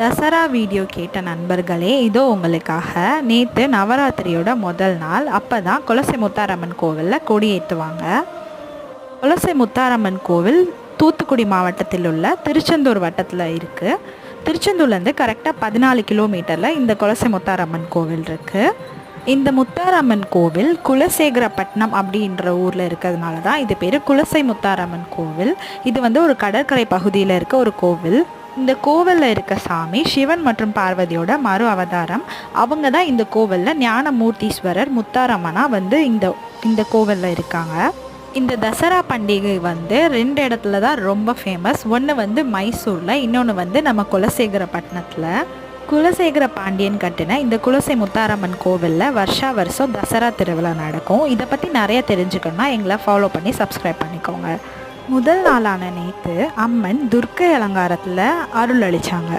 Dussehra video கேட்ட நண்பர்களே இதோ உங்களுக்காக நேற்று நவராத்திரியோட முதல் நாள். அப்போ தான் குலசை முத்தாரம்மன் கோவிலில் கொடியேற்றுவாங்க. குலசை முத்தாரம்மன் கோவில் தூத்துக்குடி மாவட்டத்தில் உள்ள திருச்செந்தூர் வட்டத்தில் இருக்குது திருச்செந்தூர்லேருந்து கரெக்டாக பதினாலு கிலோமீட்டரில் இந்த குலசை முத்தாரம்மன் கோவில் இருக்குது இந்த முத்தாரம்மன் கோவில் குலசேகரப்பட்டினம் அப்படின்ற ஊரில் இருக்கிறதுனால தான் இது பேர் குலசை முத்தாரம்மன் கோவில். இது வந்து ஒரு கடற்கரை பகுதியில் இருக்க ஒரு கோவில். இந்த கோவிலில் இருக்க சாமி சிவன் மற்றும் பார்வதியோட மறு அவதாரம். அவங்க தான் இந்த கோவிலில் ஞானமூர்த்தீஸ்வரர் முத்தாரம்மனாக வந்து இந்த இந்த கோவிலில் இருக்காங்க. இந்த தசரா பண்டிகை வந்து ரெண்டு இடத்துல தான் ரொம்ப ஃபேமஸ் ஒன்று வந்து மைசூரில் இன்னொன்று வந்து நம்ம குலசேகரப்பட்டினத்தில். குலசேகர பாண்டியன் கட்டின இந்த குலசை முத்தாரம்மன் கோவிலில் வருஷா வருஷம் தசரா திருவிழா நடக்கும். இதை பற்றி நிறைய தெரிஞ்சுக்கணும்னா எங்களை ஃபாலோ பண்ணி சப்ஸ்கிரைப் பண்ணிக்கோங்க. முதல் நாளான நேற்று அம்மன் துர்க்கை அலங்காரத்தில் அருள் அளித்தாங்க